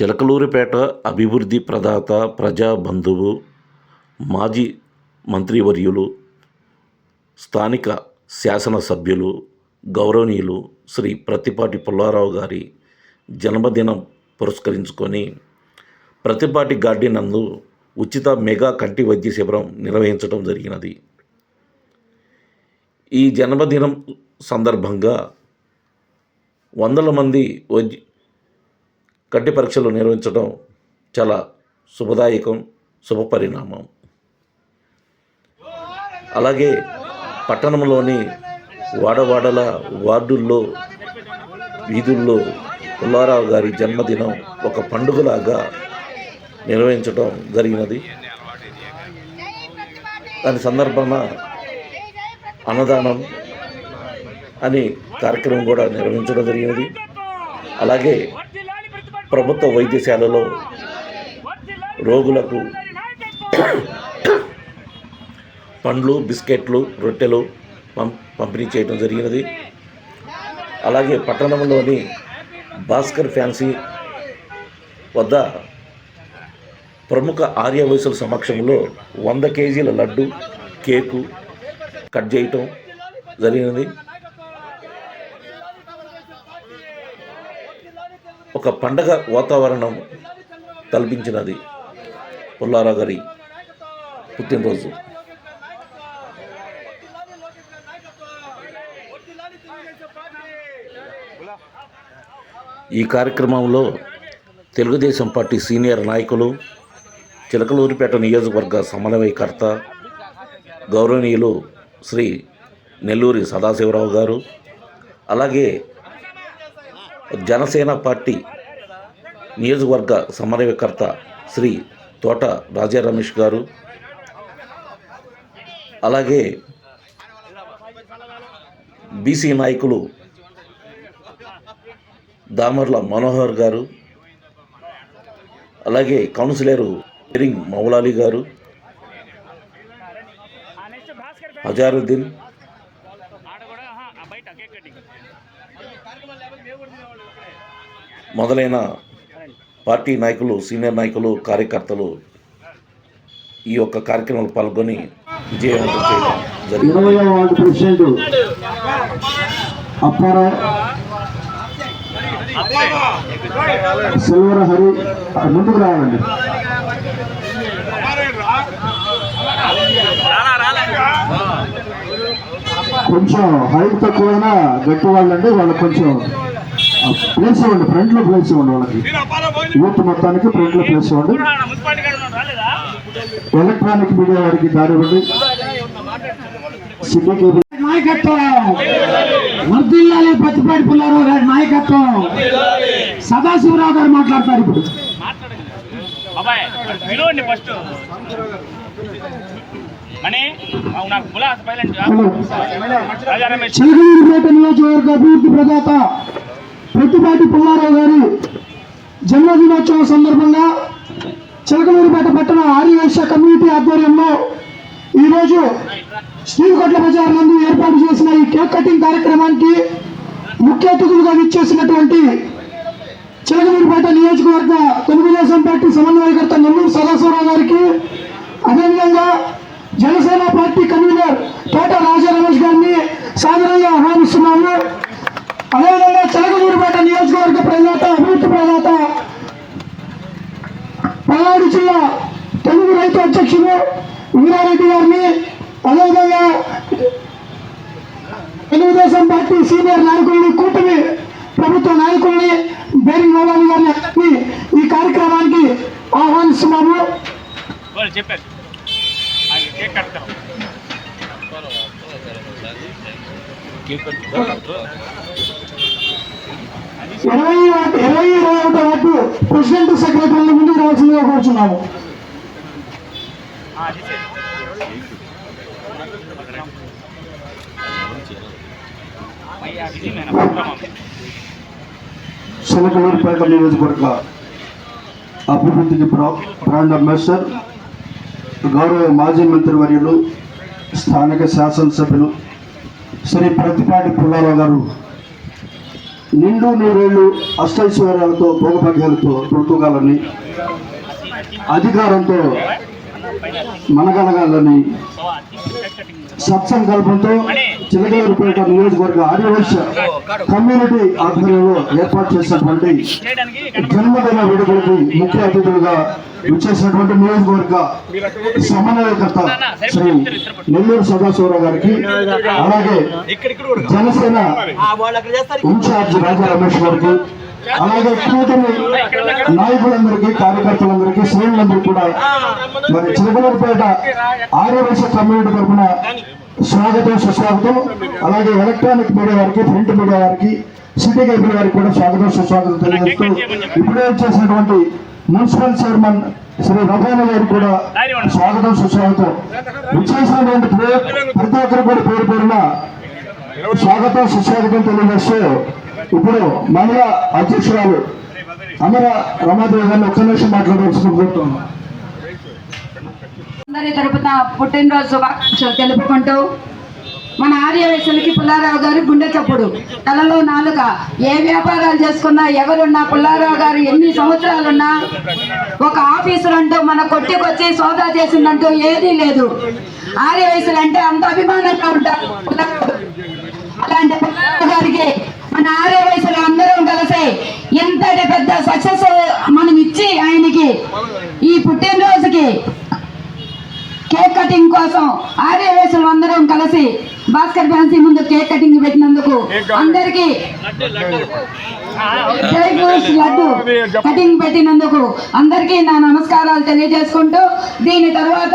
చిలకలూరిపేట అభివృద్ధి ప్రదాత ప్రజా బంధువు మాజీ మంత్రివర్యులు స్థానిక శాసనసభ్యులు గౌరవనీయులు శ్రీ ప్రతిపాటి పుల్లారావు గారి జన్మదినం పురస్కరించుకొని ప్రతిపాటి గార్డెన్ నందు ఉచిత మెగా కంటి వైద్య శిబిరం నిర్వహించడం జరిగినది. ఈ జన్మదినం సందర్భంగా వందల మంది వైద్య కంటి పరీక్షలు నిర్వహించడం చాలా శుభదాయకం శుభపరిణామం. అలాగే పట్టణంలోని వాడవాడల వార్డుల్లో వీధుల్లో పుల్లారావు గారి జన్మదినం ఒక పండుగలాగా నిర్వహించడం జరిగినది. దాని సందర్భాన అన్నదానం అని కార్యక్రమం కూడా నిర్వహించడం జరిగినది. అలాగే ప్రభుత్వ వైద్యశాలలో రోగులకు పండ్లు బిస్కెట్లు రొట్టెలు పం పంపిణీ చేయడం జరిగినది. అలాగే పట్టణంలోని భాస్కర్ ఫ్యాన్సీ వద్ద ప్రముఖ ఆర్యవయసుల సమక్షంలో వంద కేజీల లడ్డు కేకు కట్ చేయటం జరిగినది. ఒక పండగ వాతావరణం కల్పించినది పుల్లారా గారి పుట్టినరోజు. ఈ కార్యక్రమంలో తెలుగుదేశం పార్టీ సీనియర్ నాయకులు చిలకలూరిపేట నియోజకవర్గ సమన్వయకర్త గౌరవనీయులు శ్రీ నెల్లూరి సదాశివరావు గారు అలాగే జనసేన పార్టీ నియోజకవర్గ సమన్వయకర్త శ్రీ తోట రాజా రమేష్ గారు అలాగే బీసీ నాయకులు దామర్ల మనోహర్ గారు అలాగే కౌన్సిలరు రింగ్ మౌలాలి గారు అజారుద్దీన్ మొదలైన పార్టీ నాయకులు సీనియర్ నాయకులు కార్యకర్తలు ఈ యొక్క కార్యక్రమంలో పాల్గొని విజయవంతం చేయడం జరిగింది. సిల్వర్ హరి ముందుకు రావాలండి. కొంచెం హైట్ తక్కువైనా గట్టి వాళ్ళండి వాళ్ళు కొంచెం ప్లేస్ ఇవ్వండి ఫ్రంట్లో ప్లేస్ ఇవ్వండి వాళ్ళకి. యూత్ మొత్తానికి ఫ్రంట్లో ప్లేస్ ఇవ్వండి ఎలక్ట్రానిక్ మీడియా వారికి దారి ఇవ్వండి సిటీ కేబుల్ నాయకత్వం. వర్దిల్లాలి పుల్లారావు గారి నాయకత్వం. సదాశివరావు గారు మాట్లాడతారు ఇప్పుడు. ఫస్ట్ చిలకలూరుపేట నియోజకవర్గ అభివృద్ధి ప్రదాత పెట్టిపాటి పుల్లారావు గారి జన్మదినోత్సవం సందర్భంగా చిలకలూరుపేట పట్టణ ఆర్యవైశ్య కమ్యూనిటీ ఆధ్వర్యంలో ఈరోజు శ్రీకొట్ల బజార్ నందు ఏర్పాటు చేసిన ఈ కేక్ కటింగ్ కార్యక్రమానికి ముఖ్య అతిథులుగా విచ్చేసినటువంటి చిలకలూరుపేట నియోజకవర్గ తెలుగుదేశం పార్టీ సమన్వయకర్త నెల్లూరు సదాశివరావు గారికి అదేవిధంగా జనసేన పార్టీ కన్వీనర్ తోట రాజా రమేష్ గారిని సాదరంగా ఆహ్వానిస్తున్నాము. అదేవిధంగా చిలకలూరుపేట నియోజకవర్గ ప్రజాత అభివృద్ధి ప్రజాత పల్నాడు జిల్లా తెలుగు రైతు అధ్యక్షులు వీరారెడ్డి గారిని అదేవిధంగా తెలుగుదేశం పార్టీ సీనియర్ నాయకుల్ని కూటమి ప్రభుత్వ నాయకుల్ని బేరింగ్ మౌలాని గారిని ఈ కార్యక్రమానికి ఆహ్వానిస్తున్నాము. చెప్పారు. కేక్ ఇరవై ఇరవై ఇరవై ఒకటో వాటి ప్రెసిడెంట్ సెక్రటరీ ముందు రావాల్సిందిగా కోరుచున్నాము శనకలూరుపేట నియోజకవర్గ అభివృద్ధికి బ్రా- బ్రాండ్ అంబాసిడర్ గౌరవ మాజీ మంత్రివర్యులు స్థానిక శాసనసభ్యులు శ్రీ ప్రతిపాటి పుల్లారావు గారు నిండు నూరేళ్ళు అష్టైశ్వర్యాలతో భోగభాగ్యాలతో బ్రతుకాలని అధికారంతో మనగలగాలని సత్సంకల్పంతో చిలకలూరుపేట నియోజకవర్గ ఆదివాస కమ్యూనిటీ ఆధ్వర్యంలో ఏర్పాటు చేసినటువంటి జన్మదిన వేడుకలకు ముఖ్య అతిథులుగా విచ్చేసినటువంటి నియోజకవర్గ సమన్వయకర్త శ్రీ నెల్లూరు సదాశివరావు గారికి అలాగే జనసేన ఇన్ఛార్జ్ రాజా రమేష్ గారికి అలాగే కూటమి నాయకులందరికీ కార్యకర్తలందరికీ శ్రేణులందరికీ కూడా మరి చిలకలూరుపేట ఆర్యవైశ్య కమ్యూనిటీ తరఫున స్వాగతం సుస్వాగతం. అలాగే ఎలక్ట్రానిక్ మీడియా వారికి ప్రింట్ మీడియా వారికి సిటీ కేబుల్ వారికి కూడా స్వాగతం సుస్వాగతం తెలియజేస్తూ ఇప్పుడే వచ్చేసినటువంటి మున్సిపల్ చైర్మన్ శ్రీ రఘాన గారు కూడా స్వాగతం సుస్వాగతం. విచ్చేసినటువంటి ప్రతి ఒక్కరు కూడా పేరు పేరున స్వాగతం సుస్వాగతం తెలియజేస్తూ ఇప్పుడు మహిళా అధ్యక్షురాలు అమర రమాదేవి గారిని ఒక్క నిమిషం మాట్లాడవలసిన కోరుతున్నాను. అందరి తరపున పుట్టినరోజు శుభాకాంక్షలు తెలుపుకుంటూ మన ఆర్యవేశులకి పుల్లారావు గారు గుండె చప్పుడు. తలలో నాలుక. ఏ వ్యాపారాలు చేసుకున్నా ఎవరున్నా పుల్లారావు గారు ఎన్ని సంవత్సరాలున్నా ఒక ఆఫీసర్ అంటూ మన కొట్టుకొచ్చి సోదా చేసిందంటూ ఏదీ లేదు. ఆర్యవేశులు అంటే అంత అభిమానంగా ఉంటారు. పుల్లారావు గారు. అలాంటి పుల్లారావు గారికి మన ఆర్యవేశులు అందరం కలిసి ఇంతటి పెద్ద సక్సెస్ మనం ఇచ్చి ఆయనకి ఈ పుట్టినరోజుకి కేక్ కటింగ్ కోసం ఆర్యవేశులు అందరం కలిసి భాస్కర్ ఫ్యాన్సీ ముందు కేక్ కటింగ్ పెట్టినందుకు అందరికి డ్రై ఫ్రూట్స్ లడ్డు. కటింగ్ పెట్టినందుకు అందరికీ నా నమస్కారాలు తెలియజేసుకుంటూ దీని తర్వాత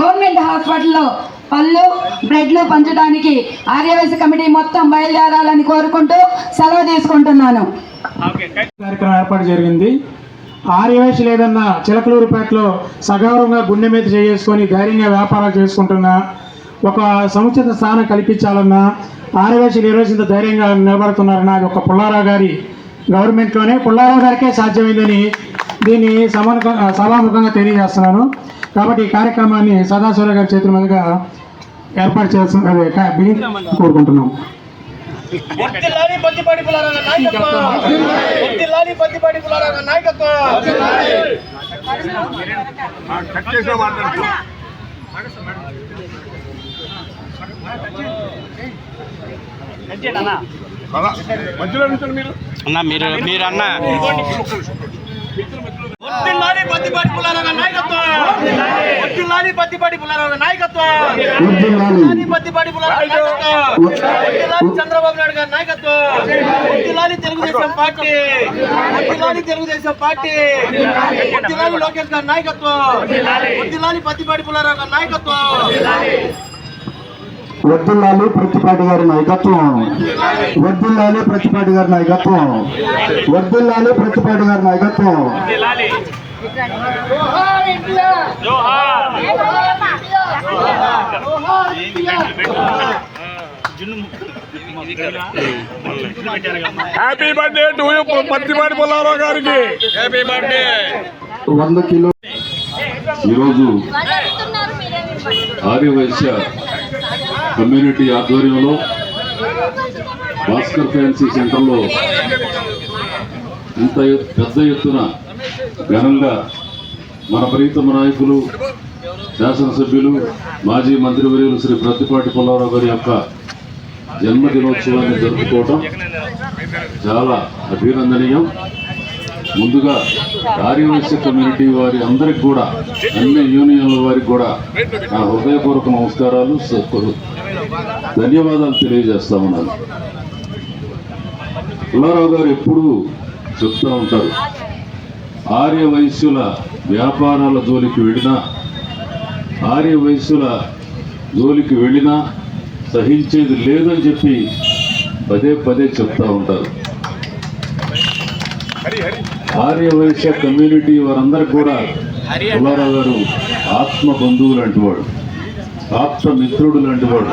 గవర్నమెంట్ హాస్పిటల్లో పళ్ళు బ్రెడ్లు పంచడానికి ఆర్యవేశ కమిటీ మొత్తం బయలుదేరాలని కోరుకుంటూ సెలవు తీసుకుంటున్నాను. ఓకే కార్యక్రమం ఏర్పాటు జరిగింది. ఆర్యవేశ లేదన్న చిలకలూరుపేటలో సగౌరవంగా గుండె మీద చేసుకొని ధైర్యంగా వ్యాపారాలు చేసుకుంటున్నా ఒక సముచిత స్థానం కల్పించాలన్నా ఆర్యవేశ ఈరోజు ఇంత ధైర్యంగా నిలబడుతున్నారన్న అది ఒక పుల్లారావు గారి గవర్నమెంట్లోనే పుల్లారావు గారికే సాధ్యమైందని దీన్ని సమన్వ సభాముఖంగా తెలియజేస్తున్నాను. కాబట్టి ఈ కార్యక్రమాన్ని సదాశివరావు గారి చేతుల మీదుగా ఏర్పాటు చేస్తున్న కోరుకుంటున్నాం. వర్తిల్లాలి పత్తిపాటి పుల్లారావు నాయకత్వం. వర్తిల్లాలి పత్తిపాటి పుల్లారావు నాయకత్వం. అన్న మీరు మీరు అన్న వర్తిల్లాలి పత్తిపాటి పుల్లారావు నాయకత్వం. వర్తిల్లాలి పత్తిపాటి పుల్లారావు నాయకత్వం. వర్తిల్లాలి పత్తిపాటి పుల్లారావు నాయకత్వం. వర్తిల్లాలి చంద్రబాబు నాయుడు గారి నాయకత్వం. వర్తిల్లాలి తెలుగుదేశం పార్టీ. వర్తిల్లాలి తెలుగుదేశం పార్టీ. వర్తిల్లాలి లోకేష్ గారి నాయకత్వం. వర్తిల్లాలి పత్తిపాటి పుల్లారావు గారి నాయకత్వం. వర్ధిల్లాలి ప్రతిపాటి గారి నాయకత్వం వర్ధిల్లాలి ప్రతిపాటి గారి నాయకత్వం వర్ధిల్లాలి ప్రతిపాటి గారి నాయకత్వం లాలి జోహార్ happy birthday to you Pattipati Pullarao గారికి హ్యాపీ బర్త్డే వంద కిలో ఈరోజు ఆర్యవైశ్య కమ్యూనిటీ ఆధ్వర్యంలో భాస్కర్ ఫ్యాన్సీ సెంటర్లో ఇంత పెద్ద ఎత్తున ఘనంగా మన ప్రీతమ నాయకులు శాసనసభ్యులు మాజీ మంత్రివర్యులు శ్రీ ప్రతిపాటి పుల్లారావు గారి యొక్క జన్మదినోత్సవాన్ని జరుపుకోవటం చాలా అభినందనీయం. ముందుగా ఆర్యవైశ్య కమ్యూనిటీ వారి అందరికి కూడా అన్ని యూనియన్ల వారికి కూడా నా హృదయపూర్వక నమస్కారాలు ధన్యవాదాలు తెలియజేస్తా ఉన్నాను. పుల్లారావు గారు ఎప్పుడూ చెప్తూ ఉంటారు ఆర్య వైశ్యుల వ్యాపారాల జోలికి వెళ్ళినా ఆర్య వైశ్యుల జోలికి వెళ్ళినా సహించేది లేదని చెప్పి పదే పదే చెప్తా ఉంటారు. ఆర్య వైశ్య కమ్యూనిటీ వారందరికి కూడా పుల్లారావు గారు ఆత్మ బంధువు లాంటి వాడు ఆప్త మిత్రుడు లాంటి వాడు.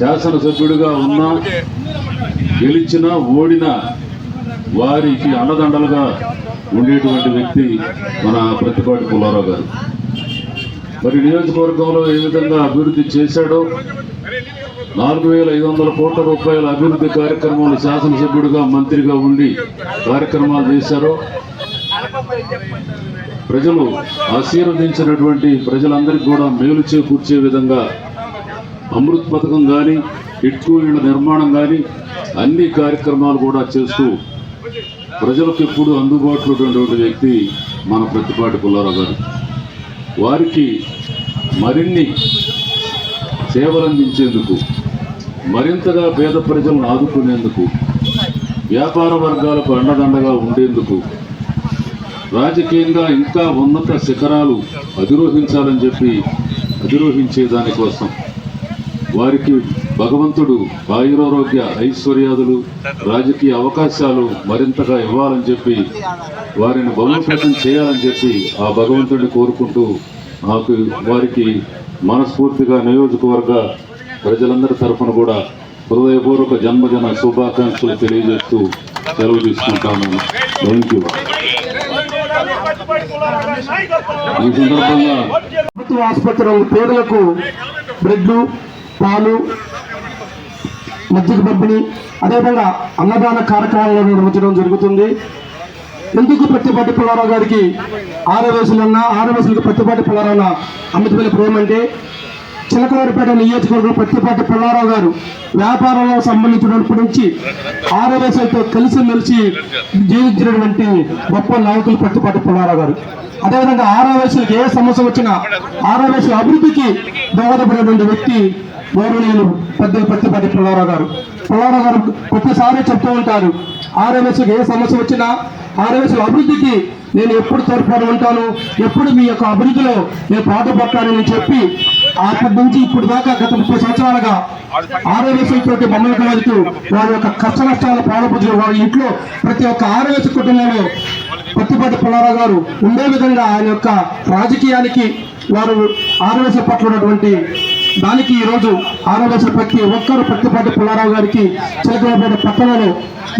శాసనసభ్యుడిగా ఉన్నా గెలిచినా ఓడినా వారికి అండదండలుగా ఉండేటువంటి వ్యక్తి మన ప్రతిపాటి పుల్లారావు గారు. మరి నియోజకవర్గంలో ఏ విధంగా అభివృద్ధి చేశాడో నాలుగు వేల ఐదు వందల కోట్ల రూపాయల అభివృద్ధి కార్యక్రమాలు శాసనసభ్యుడిగా మంత్రిగా ఉండి కార్యక్రమాలు చేశారో. ప్రజలు ఆశీర్వదించినటువంటి ప్రజలందరికీ కూడా మేలు చేకూర్చే విధంగా అమృత్ పథకం కానీ ఇట్కూ ఇళ్ళ నిర్మాణం కానీ అన్ని కార్యక్రమాలు కూడా చేస్తూ ప్రజలకు ఎప్పుడు అందుబాటులో ఉన్నటువంటి వ్యక్తి మన ప్రతిపాటి పుల్లారావు గారు. వారికి మరిన్ని సేవలు అందించేందుకు మరింతగా పేద ప్రజలను ఆదుకునేందుకు వ్యాపార వర్గాలకు అండదండగా ఉండేందుకు రాజకీయంగా ఇంకా ఉన్నత శిఖరాలు అధిరోహించాలని చెప్పి అధిరోహించే దానికోసం వారికి భగవంతుడు ఆయురారోగ్య ఐశ్వర్యాదులు రాజకీయ అవకాశాలు మరింతగా ఇవ్వాలని చెప్పి వారిని బలోపేతం చేయాలని చెప్పి ఆ భగవంతుడిని కోరుకుంటూ నాకు వారికి మనస్ఫూర్తిగా నియోజకవర్గ ప్రజలందరి తరఫున కూడా హృదయపూర్వక జన్మదిన శుభాకాంక్షలు తెలియజేస్తూ సెలవు తీసుకుంటాను థ్యాంక్ యూ ఈ సందర్భంగా ప్రభుత్వ ఆసుపత్రుల పేదలకు బ్రెడ్లు పాలు మజ్జిగ పంపిణీ అదేవిధంగా అన్నదాన కార్యక్రమాలను నిర్వహించడం జరుగుతుంది. ఎందుకు ప్రతిపాటి పుల్లారావు గారికి ఆరవేసులన్నా ఆరవేసులకు ప్రతిపాటి పుల్లారావున అమితమైన ప్రేమ అంటే చిలకలూరిపేట నియోజకవర్గం పత్తిపాటి పుల్లారావు గారు వ్యాపారంలో సంబంధించినప్పటి నుంచి ఆరవేసులతో కలిసిమెలిసి జీవించినటువంటి గొప్ప నాయకులు ప్రతిపాటి పుల్లారావు గారు. అదేవిధంగా ఆర్ఎస్ఐకి ఏ సమస్య వచ్చినా ఆరవేసుల అభివృద్ధికి దోహదపడేటువంటి వ్యక్తి గౌరవనీయులు పెద్దలు పత్తిపాటి పుల్లారావు గారు. పుల్లారావు గారు ప్రతిసారి చెప్తూ ఉంటారు ఆర్ఎంఎస్కి ఏ సమస్య వచ్చినా ఆర్ఎంఎస్ అభివృద్ధికి నేను ఎప్పుడు తోడ్పడి ఉంటాను ఎప్పుడు మీ యొక్క అభివృద్ధిలో నేను పాటుపడతానని చెప్పి అక్కడి నుంచి ఇప్పుడు దాకా గత ముప్పై సంవత్సరాలుగా ఆర్ఎంఎస్ తోటి మమ్మల్ని కలుగుతూ వారి యొక్క కష్ట నష్టాల పాలపుజు వారి ఇంట్లో ప్రతి ఒక్క ఆరోగ్య కుటుంబంలో పత్తిపాటి పుల్లారావు గారు ఉండే విధంగా ఆయన యొక్క రాజకీయానికి వారు ఆరోగ్య పట్ల ఉన్నటువంటి దానికి ఈరోజు ఆరోగ్య ప్రతి ఒక్కరు ప్రతిపాటి పుల్లారావు గారికి చిలకలపేట పట్టణంలో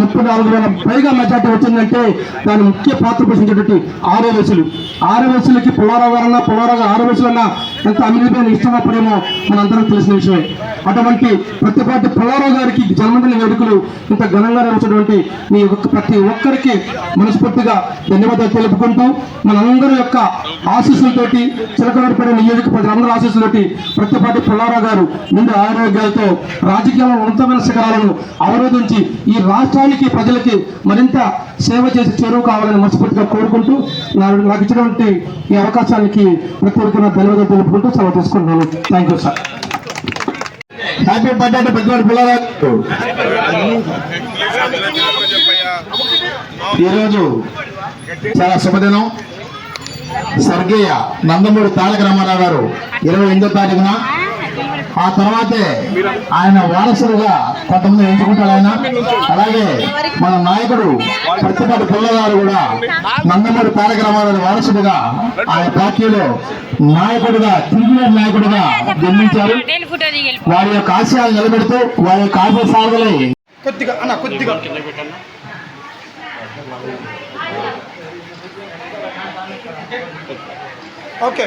ముప్పై నాలుగు వేల పైగా మెజార్టీ వచ్చిందంటే దాని ముఖ్య పాత్ర పోషించేటువంటి ఆరోగ్యసులు ఆరోగ్యసులకి పుల్లారావు గారన్నా పుల్లారావు గారు ఆరోగ్యసులన్నా ఎంత అమితమైన ఇష్టంగా పడేమో మనందరం తెలిసిన విషయమే. అటువంటి ప్రతిపాటి పుల్లారావు గారికి జన్మదిన వేడుకలు ఇంత ఘనంగా నిర్వహించినటువంటి మీ ప్రతి ఒక్కరికి మనస్ఫూర్తిగా ధన్యవాదాలు తెలుపుకుంటూ మనందరి యొక్క ఆశీస్సులతోటి చిలకలపేట నియోజక ప్రజలందరూ ఆశీస్సులతోటి ప్రతిపాటి పుల్లారావు గారు మీరు ఆరోగ్యాలతో రాజకీయాల ఉన్నతమైన శిఖరాలను అవరోధించి ఈ రాష్ట్రానికి ప్రజలకి మరింత సేవ చేసి చేరువు కావాలని మనస్ఫూర్తిగా కోరుకుంటూ నాకు ఇచ్చినటువంటి ఈ అవకాశానికి ప్రతి ధన్యవాదాలు తెలుపుకుంటూ సెలవు తీసుకుంటున్నాను. Thank you sir happy birthday Prathipati Pullarao ఈరోజు చాలా శుభదినం. స్వర్గీయ నందమూరి తారక రామారావు గారు ఇరవై ఎనిమిదో తారీఖున ఆ తర్వాతే ఆయన వారసులుగా కొంతమంది ఎంచుకుంటాడు ఆయన. అలాగే మన నాయకుడు ప్రతిపాటి పిల్లగారు కూడా నందమూరి తారక రామారావు వారసుడిగా ఆయన పార్టీలో నాయకుడిగా తిరిగిన నాయకుడిగా జన్మించారు. వారి యొక్క ఆశయాలు నిలబెడుతూ వారి యొక్క ఆశయ సాధలై కొద్దిగా అన్న కొద్దిగా. ఓకే.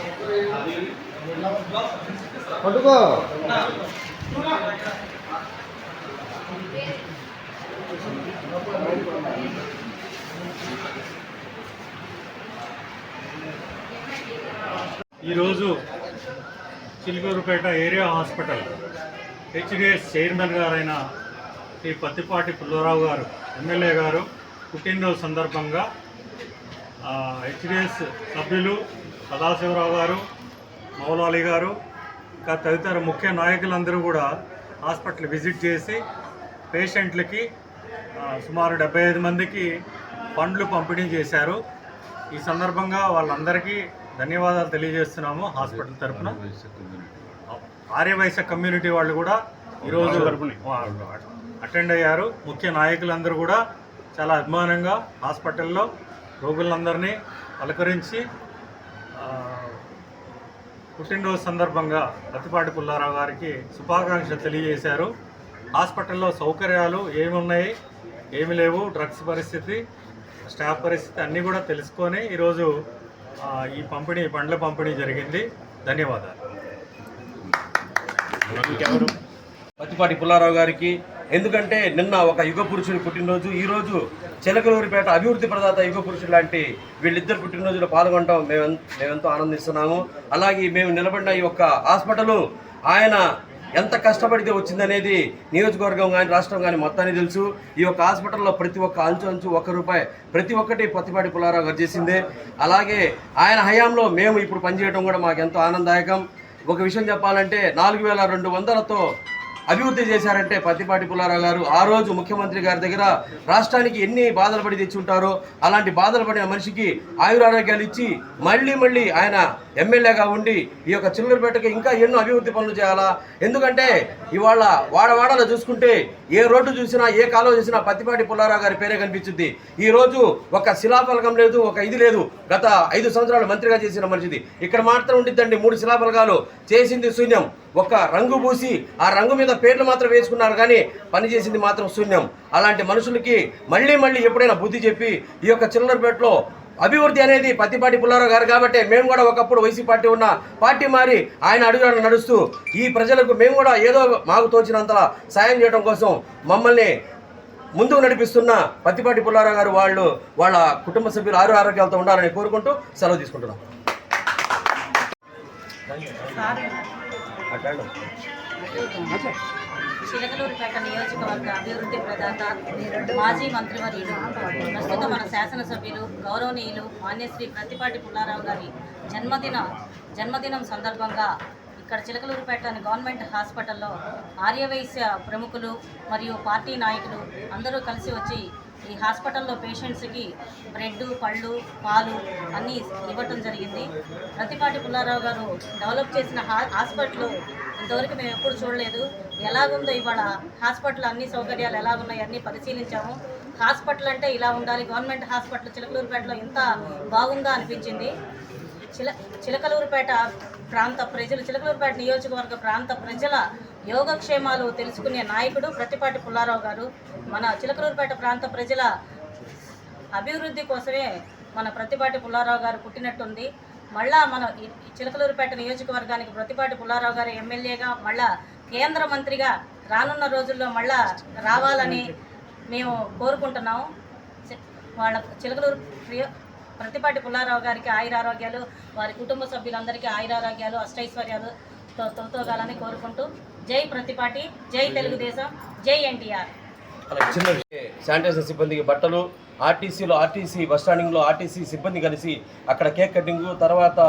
ఈరోజు Chilukurupeta area hospital HDS chairman గారైన శ్రీ పత్తిపాటి పుల్లారావు గారు ఎమ్మెల్యే గారు పుట్టినరోజు సందర్భంగా హెచ్డిఎస్ సభ్యులు సదాశివరావు గారు మౌలాలి గారు ఇంకా తదితర ముఖ్య నాయకులందరూ కూడా హాస్పిటల్ విజిట్ చేసి పేషెంట్లకి సుమారు డెబ్బై ఐదు మందికి పండ్లు పంపిణీ చేశారు. ఈ సందర్భంగా వాళ్ళందరికీ ధన్యవాదాలు తెలియజేస్తున్నాము హాస్పిటల్ తరఫున ఆర్యవైశ్య కమ్యూనిటీ వాళ్ళు కూడా ఈరోజు అటెండ్ అయ్యారు. ముఖ్య నాయకులందరూ కూడా చాలా అభిమానంగా హాస్పిటల్లో రోగులందరినీ పలకరించి పుట్టినరోజు సందర్భంగా అతిపాటి పుల్లారావు గారికి శుభాకాంక్షలు తెలియజేశారు. హాస్పిటల్లో సౌకర్యాలు ఏమున్నాయి ఏమి లేవు డ్రగ్స్ పరిస్థితి స్టాఫ్ పరిస్థితి అన్నీ కూడా తెలుసుకొని ఈరోజు ఈ పంపిణీ పండ్ల పంపిణీ జరిగింది. ధన్యవాదాలు. పత్తిపాటి పుల్లారావు గారికి ఎందుకంటే నిన్న ఒక యుగ పురుషుడు పుట్టినరోజు ఈరోజు చిలకలూరిపేట అభివృద్ధి ప్రదాత యుగ పురుషుడు లాంటి వీళ్ళిద్దరు పుట్టినరోజులో పాల్గొనడం మేము మేమెంతో ఆనందిస్తున్నాము. అలాగే మేము నిలబడిన ఈ యొక్క హాస్పిటల్ ఆయన ఎంత కష్టపడితే వచ్చిందనేది నియోజకవర్గం కానీ రాష్ట్రం కానీ మొత్తాన్ని తెలుసు. ఈ యొక్క హాస్పిటల్లో ప్రతి ఒక్క అంచు అంచు ఒక్క రూపాయి ప్రతి ఒక్కటి పత్తిపాటి పులారావు గారు చేసిందే. అలాగే ఆయన హయాంలో మేము ఇప్పుడు పనిచేయడం కూడా మాకు ఎంతో ఆనందదాయకం. ఒక విషయం చెప్పాలంటే నాలుగు వేల రెండు వందలతో అభివృద్ధి చేశారంటే పత్తిపాటి పుల్లారావు గారు. ఆ రోజు ముఖ్యమంత్రి గారి దగ్గర రాష్ట్రానికి ఎన్ని బాధలు పడి తెచ్చి ఉంటారో అలాంటి బాధలు పడిన మనిషికి ఆయురారోగ్యాలు ఇచ్చి మళ్ళీ మళ్ళీ ఆయన ఎమ్మెల్యేగా ఉండి ఈ యొక్క చిల్లరపేటకి ఇంకా ఎన్నో అభివృద్ధి పనులు చేయాలా? ఎందుకంటే ఇవాళ వాడవాడలో చూసుకుంటే ఏ రోడ్డు చూసినా ఏ కాలువ చూసినా పత్తిపాటి పుల్లారావు గారి పేరే కనిపించింది. ఈ రోజు ఒక శిలాఫలకం లేదు ఒక ఇది లేదు. గత ఐదు సంవత్సరాలు మంత్రిగా చేసిన మనిషిది. ఇక్కడ మాత్రం ఉండిద్దండి మూడు శిలాఫలకాలు. చేసింది శూన్యం. ఒక రంగు పూసి ఆ రంగు మీద పేర్లు మాత్రం వేసుకున్నారు కానీ పని చేసింది మాత్రం శూన్యం. అలాంటి మనుషులకి మళ్ళీ మళ్ళీ ఎప్పుడైనా బుద్ధి చెప్పి ఈ యొక్క చిల్లరపేటలో అభివృద్ధి అనేది పత్తిపాటి పుల్లారావు గారు కాబట్టి మేము కూడా ఒకప్పుడు వైసీ పార్టీ ఉన్న పార్టీ మారి ఆయన అడుగుజాడలు నడుస్తూ ఈ ప్రజలకు మేము కూడా ఏదో మాకు తోచినంతలా సాయం చేయడం కోసం మమ్మల్ని ముందుకు నడిపిస్తున్న పత్తిపాటి పుల్లారావు గారు వాళ్ళు వాళ్ళ కుటుంబ సభ్యులు ఆరు ఆరోగ్యాలతో ఉండాలని కోరుకుంటూ సెలవు తీసుకుంటున్నాం. చిలకలూరుపేట నియోజకవర్గ అభివృద్ధి ప్రదాత మాజీ మంత్రివర్యులు ప్రస్తుత మన శాసనసభ్యులు గౌరవనీయులు మాన్యశ్రీ ప్రతిపాటి పుల్లారావు గారి జన్మదిన జన్మదినం సందర్భంగా ఇక్కడ చిలకలూరుపేట గవర్నమెంట్ హాస్పిటల్లో ఆర్యవైశ్య ప్రముఖులు మరియు పార్టీ నాయకులు అందరూ కలిసి వచ్చి ఈ హాస్పిటల్లో పేషెంట్స్కి బ్రెడ్ పళ్ళు పాలు అన్నీ ఇవ్వటం జరిగింది. ప్రతిపాటి పుల్లారావు గారు డెవలప్ చేసిన హాస్పిటల్ ఇంతవరకు మేము ఎప్పుడు చూడలేదు. ఎలాగుందో ఇవాళ హాస్పిటల్ అన్ని సౌకర్యాలు ఎలాగున్నాయి అన్నీ పరిశీలించాము. హాస్పిటల్ అంటే ఇలా ఉండాలి. గవర్నమెంట్ హాస్పిటల్ చిలకలూరుపేటలో ఇంత బాగుందా అనిపించింది. చిల చిలకలూరుపేట ప్రాంత ప్రజలు చిలకలూరుపేట నియోజకవర్గ ప్రాంత ప్రజల యోగక్షేమాలు తెలుసుకునే నాయకుడు ప్రతిపాటి పుల్లారావు గారు. మన చిలకలూరుపేట ప్రాంత ప్రజల అభివృద్ధి కోసమే మన ప్రతిపాటి పుల్లారావు గారు పుట్టినట్టుంది. మళ్ళా మన చిలకలూరుపేట నియోజకవర్గానికి ప్రతిపాటి పుల్లారావు గారు ఎమ్మెల్యేగా మళ్ళా కేంద్ర మంత్రిగా రానున్న రోజుల్లో మళ్ళా రావాలని మేము కోరుకుంటున్నాము. వాళ్ళ చిలకలూరు ప్రతిపాటి పుల్లారావు గారికి ఆయురారోగ్యాలు వారి కుటుంబ సభ్యులందరికీ ఆయురారోగ్యాలు అష్టైశ్వర్యాలు తో తొలతోగాలని కోరుకుంటూ జై ప్రతిపాటి జై తెలుగుదేశం జై ఎన్టీఆర్. చిన్న శానిటైజర్ సిబ్బందికి బట్టలు ఆర్టీసీలో ఆర్టీసీ బస్ స్టాండింగ్లో ఆర్టీసీ సిబ్బంది కలిసి అక్కడ కేక్ కటింగ్ తర్వాత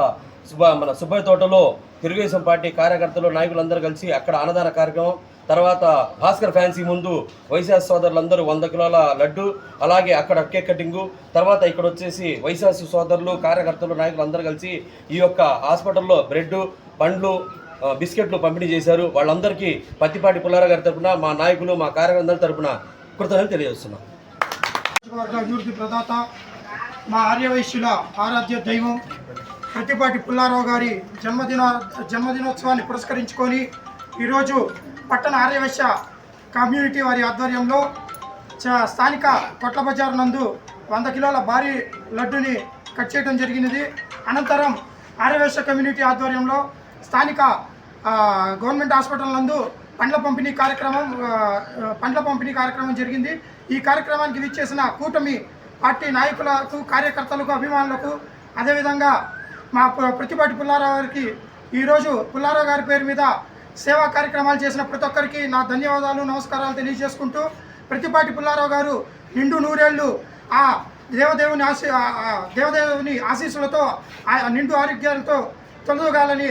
సుబ్బ మన సుబ్బయ్య తోటలో తెలుగుదేశం పార్టీ కార్యకర్తలు నాయకులందరూ కలిసి అక్కడ అన్నదాన కార్యక్రమం తర్వాత భాస్కర్ ఫ్యాన్సీ ముందు వైశాస్ సోదరులందరూ వంద కిలోల లడ్డు అలాగే అక్కడ కేక్ కటింగు తర్వాత ఇక్కడ వచ్చేసి వైశాస్ సోదరులు కార్యకర్తలు నాయకులు అందరూ కలిసి ఈ యొక్క హాస్పిటల్లో బ్రెడ్ పండ్లు బిస్కెట్లు పంపిణీ చేశారు. వాళ్ళందరికీ పత్తిపాటి పుల్లారావు గారి తరపున మా నాయకులు మా కార్యకర్తల తరపున కృతజ్ఞతలు తెలియజేస్తున్నాం. అభివృద్ధి ప్రదాత మా ఆర్యవైశ్యుల ఆరాధ్య దైవం ప్రతిపాటి పుల్లారావు గారి జన్మదిన జన్మదినోత్సవాన్ని పురస్కరించుకొని ఈరోజు పట్టణ ఆర్యవైశ్య కమ్యూనిటీ వారి ఆధ్వర్యంలో చ- స్థానిక కొట్ల బజార్ నందు వంద కిలోల భారీ లడ్డుని కట్ చేయడం జరిగినది. అనంతరం ఆర్యవైశ్య కమ్యూనిటీ ఆధ్వర్యంలో స్థానిక గవర్నమెంట్ హాస్పిటల్ నందు పండ్ల పంపిణీ కార్యక్రమం పండ్ల పంపిణీ కార్యక్రమం జరిగింది. ఈ కార్యక్రమానికి విచ్చేసిన కూటమి పార్టీ నాయకులకు కార్యకర్తలకు అభిమానులకు అదేవిధంగా మా ప్రతిపాటి పుల్లారావు గారికి ఈరోజు పుల్లారావు గారి పేరు మీద సేవా కార్యక్రమాలు చేసిన ప్రతి ఒక్కరికి నా ధన్యవాదాలు నమస్కారాలు తెలియజేసుకుంటూ ప్రతిపాటి పుల్లారావు గారు నిండు నూరేళ్ళు ఆ దేవదేవుని ఆశీ దేవదేవుని ఆశీస్సులతో ఆ నిండు ఆరోగ్యాలతో తొలగాలని